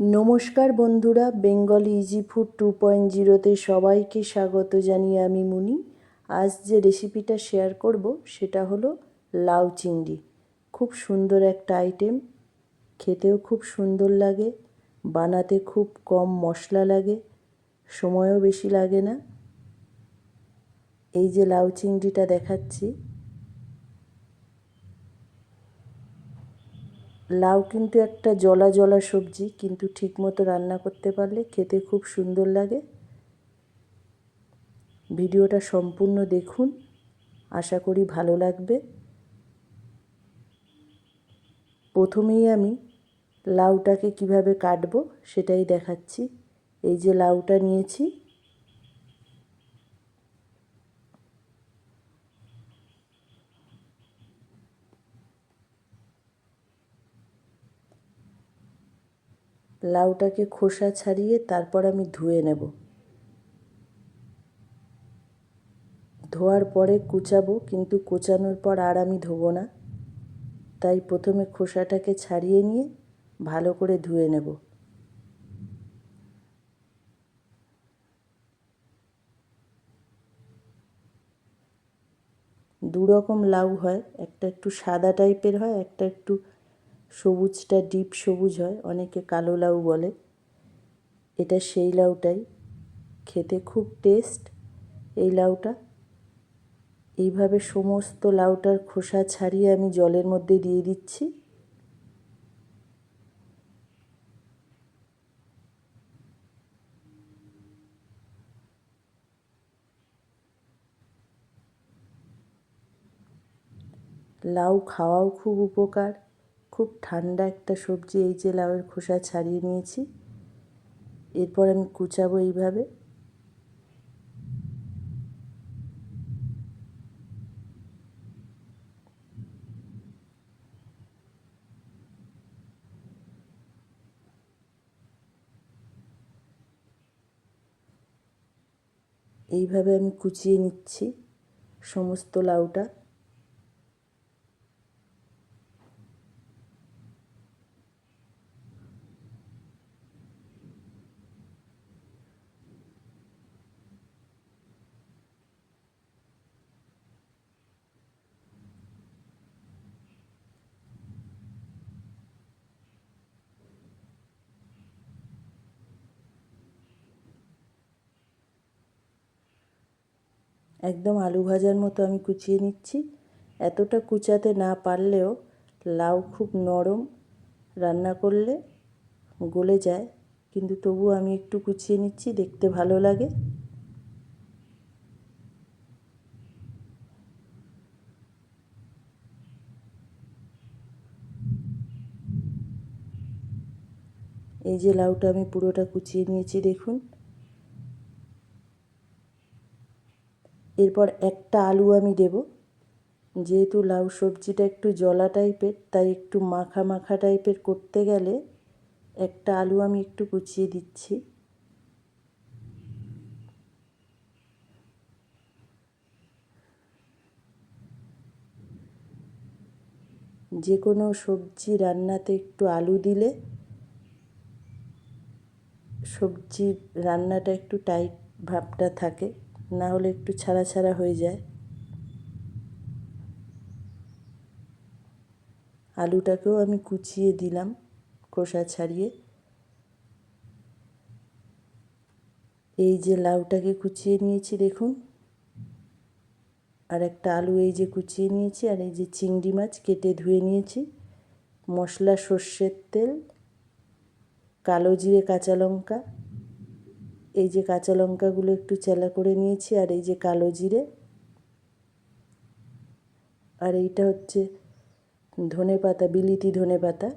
নমস্কার বন্ধুরা, Bengali easy food two point জিরোতে সবাইকে স্বাগত জানিয়ে আমি মুনি। আজ যে রেসিপিটা শেয়ার করব, সেটা হলো লাউ চিংড়ি। খুব সুন্দর একটা আইটেম, খেতেও খুব সুন্দর লাগে, বানাতে খুব কম মশলা লাগে, সময়ও বেশি লাগে না। এই যে লাউ চিংড়িটা দেখাচ্ছি লাউ কিন্তু একটা জলা জলা সবজি, কিন্তু ঠিকমতো রান্না করতে পারলে খেতে খুব সুন্দর লাগে। ভিডিওটা সম্পূর্ণ দেখুন, আশা করি ভালো লাগবে। প্রথমেই আমি লাউটাকে কীভাবে কাটবো সেটাই দেখাচ্ছি। এই যে লাউটা নিয়েছি লাউটাকে খোসা ছাড়িয়ে তারপর আমি ধুয়ে নেব। ধোয়ার পরে কুচাবো, কিন্তু কোচানোর পর আর আমি ধোবো না। তাই প্রথমে খোসাটাকে ছাড়িয়ে নিয়ে ভালো করে ধুয়ে নেব। দু রকম লাউ হয়, একটা একটু সাদা টাইপের হয়, একটা একটু সবুজটা ডিপ সবুজ হয়, অনেকে কালো লাউ বলে। এটা সেই লাউটাই। খেতে খুব টেস্ট এই লাউটা। এইভাবে সমস্ত লাউটার খোসা ছাড়িয়ে আমি জলের মধ্যে দিয়ে দিচ্ছি। লাউ খাওয়াও খুব উপকার। খুব ঠান্ডা একটা সবজি এই যে লাউয়ের খোসা ছাড়িয়ে নিয়েছি। এরপর আমি কুচাবো এইভাবে। এইভাবে আমি কুচিয়ে নিচ্ছি সমস্ত লাউটা। একদম আলু ভাজার মতো আমি কুচিয়ে নিচ্ছি। এতটা কুচাতে না পারলেও লাউ খুব নরম রান্না করলে গলে যায়, কিন্তু তবু আমি একটু কুচিয়ে নিচ্ছি, দেখতে ভালো লাগে। এই যে লাউটা আমি পুরোটা কুচিয়ে নিয়েছি, দেখুন। এরপর একটা আলু আমি দেব। যেহেতু লাউ সবজিটা একটু জলা টাইপের, তাই একটু মাখা মাখা টাইপের করতে গেলে একটা আলু আমি একটু কুচিয়ে দিচ্ছি। যে কোনো সবজি রান্নাতে একটু আলু দিলে সবজির রান্নাটা একটু টাইট ভাবটা থাকে। না হলে একটু ছাড়া ছাড়া হয়ে যায়। আলুটাকেও আমি কুচিয়ে দিলাম খোসা ছাড়িয়ে। এই যে লাউটাকে কুচিয়ে নিয়েছি দেখুন। আর একটা আলু এই যে কুচিয়ে নিয়েছি আর এই যে চিংড়ি মাছ কেটে ধুয়ে নিয়েছি। মশলা সর্ষের তেল, কালো জিরে, কাঁচা লঙ্কা এই যে কাঁচা লঙ্কাগুলো একটু চেলা করে নিয়েছি, আর এই যে কালো জিরে। আর এইটা হচ্ছে ধনে পাতা, বিলিতি ধনে পাতা।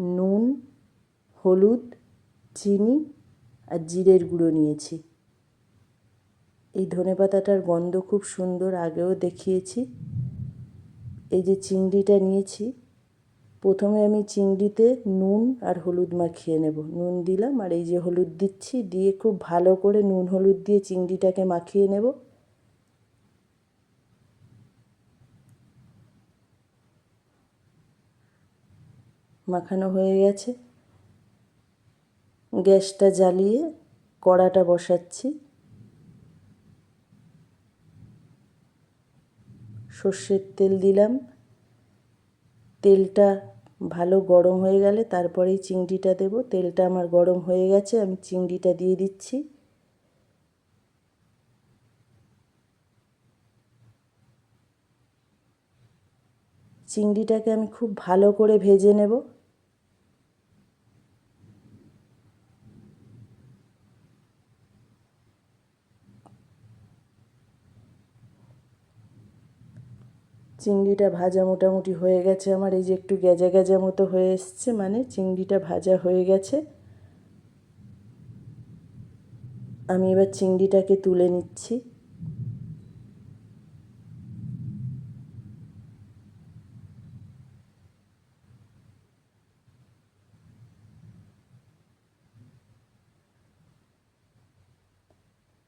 নুন, হলুদ, চিনি আর জিরের গুঁড়ো নিয়েছি। এই ধনে পাতাটার গন্ধ খুব সুন্দর, আগেও দেখিয়েছি। এই যে চিংড়িটা নিয়েছি প্রথমে আমি চিংড়িতে নুন আর হলুদ মাখিয়ে নেব। নুন দিলাম আর এই যে হলুদ দিচ্ছি, দিয়ে খুব ভালো করে নুন হলুদ দিয়ে চিংড়িটাকে মাখিয়ে নেব। মাখানো হয়ে গেছে। গ্যাসটা জ্বালিয়ে কড়াটা বসাচ্ছি। সর্ষের তেল দিলাম। তেলটা ভালো গরম হয়ে গেলে তারপরেই চিংড়িটা দেব। তেলটা আমার গরম হয়ে গেছে, আমি চিংড়িটা দিয়ে দিচ্ছি। চিংড়িটাকে আমি খুব ভালো করে ভেজে নেব। চিংড়িটা ভাজা মোটামুটি হয়ে গেছে আমার, এই যে একটু গেজা গেজা মতো হয়ে এসছে মানে চিংড়িটা ভাজা হয়ে গেছে। আমি এবার চিংড়িটাকে তুলে নিচ্ছি।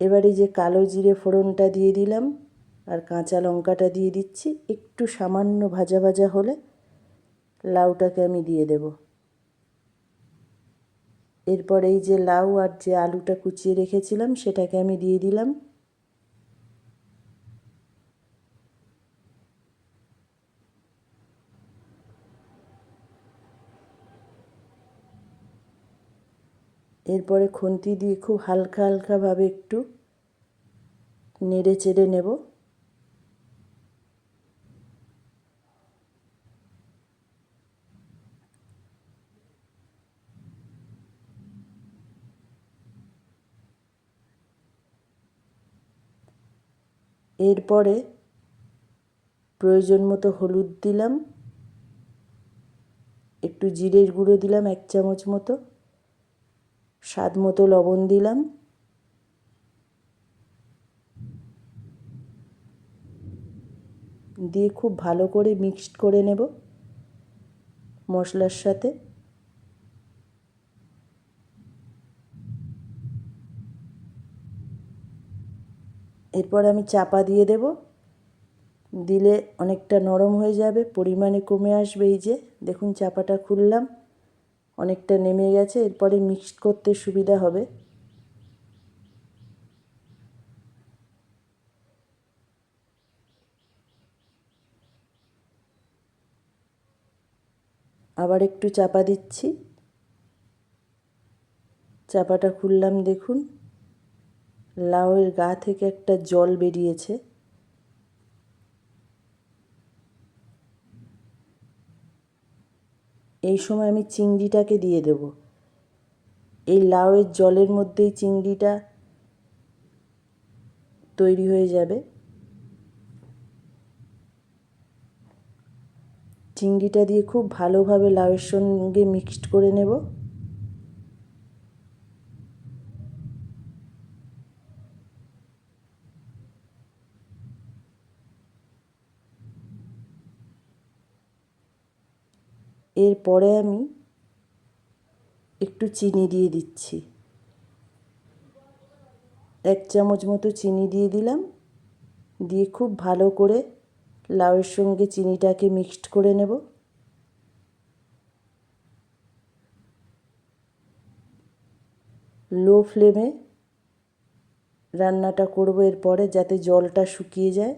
এবার এই যে কালো জিরে ফোড়নটা দিয়ে দিলাম। আর কাঁচা লঙ্কাটা দিয়ে দিচ্ছি। একটু সামান্য ভাজা ভাজা হলে লাউটাকে আমি দিয়ে দেব। এরপর এই যে লাউ আর যে আলুটা কুচিয়ে রেখেছিলাম, সেটাকে আমি দিয়ে দিলাম। এরপরে খুন্তি দিয়ে খুব হালকা হালকাভাবে একটু নেড়ে চেড়ে নেব। এরপরে প্রয়োজন মতো হলুদ দিলাম, একটু জিরের গুঁড়ো দিলাম এক চামচ মতো, স্বাদ মতো লবণ দিলাম। দিয়ে খুব ভালো করে মিক্সড করে নেব মশলার সাথে। এরপর আমি চাপা দিয়ে দেব। দিলে অনেকটা নরম হয়ে যাবে, পরিমাণে কমে আসবে এই যে। দেখুন চাপাটা খুললাম, অনেকটা নেমে গেছে, এরপরে মিক্সড করতে সুবিধা হবে। আবার একটু চাপা দিচ্ছি। চাপাটা খুললাম, দেখুন। লাউয়ের গা থেকে একটা জল বেরিয়েছে। এই সময় আমি চিংড়িটাকে দিয়ে দেব। এই লাউয়ের জলের মধ্যেই চিংড়িটা তৈরি হয়ে যাবে। চিংড়িটা দিয়ে খুব ভালোভাবে লাউয়ের সঙ্গে মিক্সড করে নেব। এরপরে আমি একটু চিনি দিয়ে দিচ্ছি। এক চামচ মতো চিনি দিয়ে দিলাম। দিয়ে খুব ভালো করে লাউয়ের সঙ্গে চিনিটাকে মিক্সড করে নেব। লো ফ্লেমে রান্নাটা করব এরপরে যাতে জলটা শুকিয়ে যায়।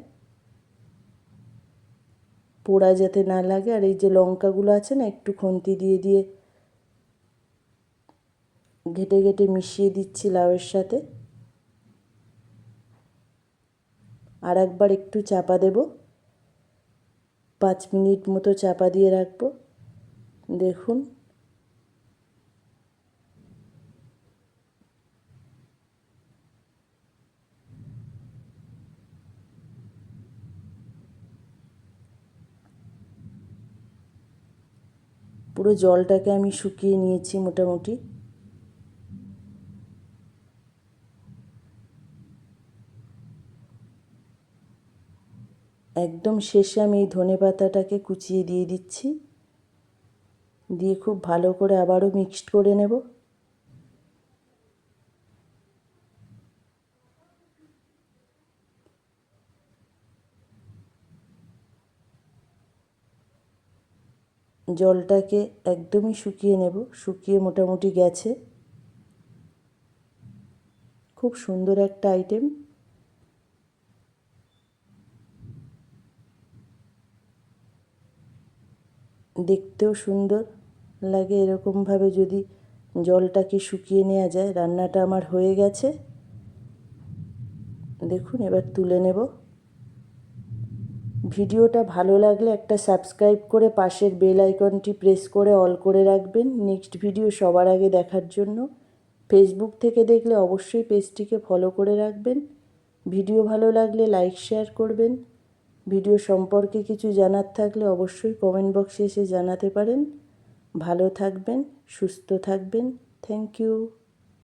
পোড়া যাতে না লাগে, আর এই যে লঙ্কাগুলো আছে না, একটু খন্তি দিয়ে দিয়ে ঘেটে ঘেটে মিশিয়ে দিচ্ছি লাউয়ের সাথে। আর একবার একটু চাপা দেব। পাঁচ মিনিট মতো চাপা দিয়ে রাখব। দেখুন পুরো জলটাকে আমি শুকিয়ে নিয়েছি মোটামুটি। একদম শেষে আমি এই ধনে পাতাটাকে কুচিয়ে দিয়ে দিচ্ছি। দিয়ে খুব ভালো করে আবারও মিক্সড করে নেব। জলটাকে একদমই শুকিয়ে নেব। শুকিয়ে মোটামুটি গেছে। খুব সুন্দর একটা আইটেম দেখতেও সুন্দর লাগে এরকমভাবে যদি জলটাকে শুকিয়ে নেওয়া যায়। রান্নাটা আমার হয়ে গেছে। দেখুন, এবার তুলে নেব। ভিডিওটা ভালো লাগলে একটা সাবস্ক্রাইব করে পাশের বেল আইকনটি প্রেস করে অল করে রাখবেন। নেক্সট ভিডিও সবার আগে দেখার জন্য। ফেসবুক থেকে দেখলে অবশ্যই পেজটিকে ফলো করে রাখবেন। ভিডিও ভালো লাগলে লাইক শেয়ার করবেন। ভিডিও সম্পর্কে কিছু জানার থাকলে অবশ্যই কমেন্ট বক্সে এসে জানাতে পারেন। ভালো থাকবেন, সুস্থ থাকবেন। Thank you